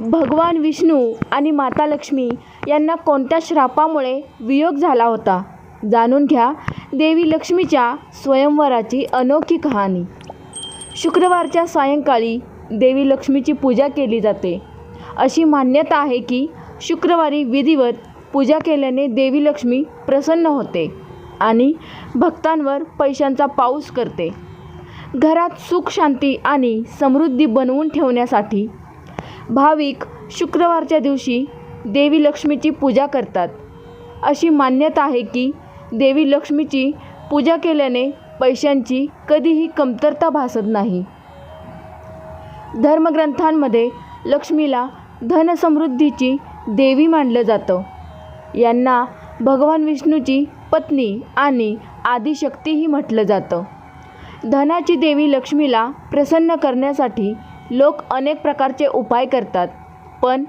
भगवान विष्णू आणि माता लक्ष्मी यांना कोणत्या श्रापामुळे वियोग झाला होता? जाणून घ्या देवी लक्ष्मीच्या स्वयंवराची अनोखी कहाणी. शुक्रवारच्या सायंकाळी देवी लक्ष्मीची पूजा केली जाते. अशी मान्यता आहे की शुक्रवारी विधिवत पूजा केल्याने देवी लक्ष्मी प्रसन्न होते आणि भक्तांवर पैशांचा पाऊस करते. घरात सुख शांती आणि समृद्धी बनवून ठेवण्यासाठी भाविक शुक्रवारच्या दिवशी देवी लक्ष्मीची पूजा करतात. अशी मान्यता आहे की देवी लक्ष्मीची पूजा केल्याने पैशांची कधीही कमतरता भासत नाही. धर्मग्रंथांमध्ये लक्ष्मीला धनसमृद्धीची देवी मानलं जातं. यांना भगवान विष्णूची पत्नी आणि आदिशक्तीही म्हटलं जातं. धनाची देवी लक्ष्मीला प्रसन्न करण्यासाठी लोक अनेक प्रकारचे उपाय करतात. पण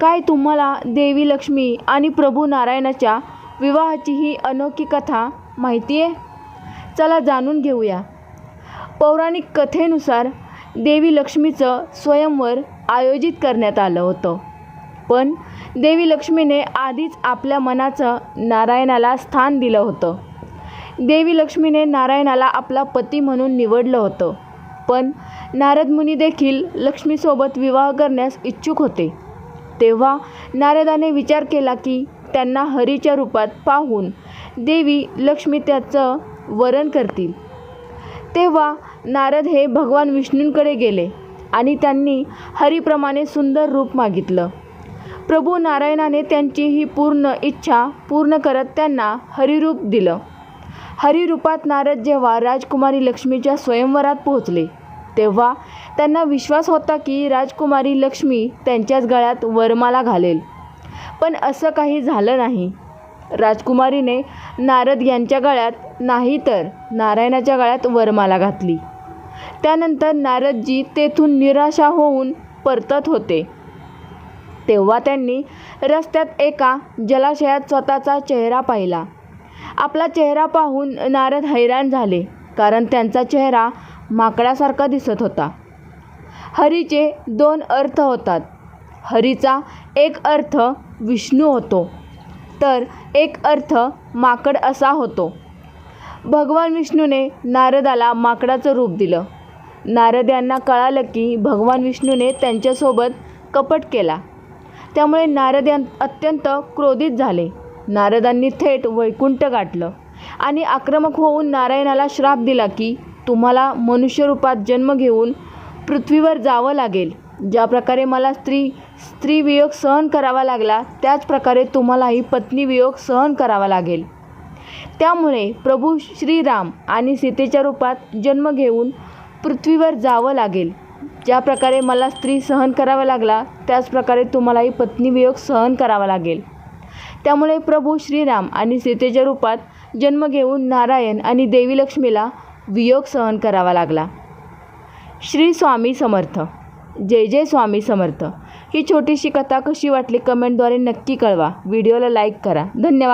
काय तुम्हाला देवी लक्ष्मी आणि प्रभू नारायणाच्या विवाहाची ही अनोखी कथा माहिती आहे चला जाणून घेऊया. पौराणिक कथेनुसार देवी लक्ष्मीचं स्वयंवर आयोजित करण्यात आलं होतं. पण देवी लक्ष्मीने आधीच आपल्या मनाचं नारायणाला स्थान दिलं होतं. देवी लक्ष्मीने नारायणाला आपला पती म्हणून निवडलं होतं. पण नारद मुनी देखील लक्ष्मीसोबत विवाह करण्यास इच्छुक होते. तेव्हा नारदाने विचार केला की त्यांना हरीच्या रूपात पाहून देवी लक्ष्मी त्याचं वरण करतील. तेव्हा नारद हे भगवान विष्णूंकडे गेले आणि त्यांनी हरीप्रमाणे सुंदर रूप मागितलं. प्रभू नारायणाने त्यांची ही पूर्ण इच्छा पूर्ण करत त्यांना हरिरूप दिलं. हरिरूपात नारद जेव्हा राजकुमारी लक्ष्मीच्या स्वयंवरात पोहोचले तेव्हा त्यांना विश्वास होता की राजकुमारी लक्ष्मी त्यांच्याच गळ्यात वरमाला घालेल. पण असं काही झालं नाही. राजकुमारीने नारद यांच्या गळ्यात नाही तर नारायणाच्या गळ्यात वरमाला घातली. त्यानंतर नारदजी तेथून निराशा होऊन परतत होते. तेव्हा त्यांनी रस्त्यात एका जलाशयात स्वतःचा चेहरा पाहिला. आपला चेहरा पाहून नारद हैराण झाले कारण त्यांचा चेहरा माकडासारखा दिसत होता. हरीचे दोन अर्थ होतात. हरीचा एक अर्थ विष्णू होतो तर एक अर्थ माकड असा होतो. भगवान विष्णूने नारदाला माकडाचं रूप दिलं. नारद यांना कळालं की भगवान विष्णूने त्यांच्यासोबत कपट केला. त्यामुळे नारद यां अत्यंत क्रोधित झाले. नारदांनी थेट वैकुंठ गाठलं. आणि आक्रमक होऊन नारायणाला श्राप दिला की तुम्हाला मनुष्यरूपात जन्म घेऊन पृथ्वीवर जावं लागेल. ज्या प्रकारे मला स्त्री स्त्रीवियोग सहन करावा लागला त्याच प्रकारे तुम्हालाही पत्नीवियोग सहन करावा लागेल. त्यामुळे प्रभू श्रीराम आणि सीतेच्या रूपात जन्म घेऊन पृथ्वीवर जावं लागेल. ज्या प्रकारे मला स्त्री सहन करावा लागला त्याच प्रकारे तुम्हालाही पत्नीवियोग सहन करावा लागेल. त्यामुळे प्रभू श्रीराम आणि सीतेच्या रूपात जन्म घेऊन नारायण आणि देवी लक्ष्मीला वियोग सहन करावा लागला. श्री स्वामी समर्थ. जय जय स्वामी समर्थ. ही छोटीशी कथा कशी वाटली कमेंटद्वारे नक्की कळवा. व्हिडिओला लाईक करा. धन्यवाद.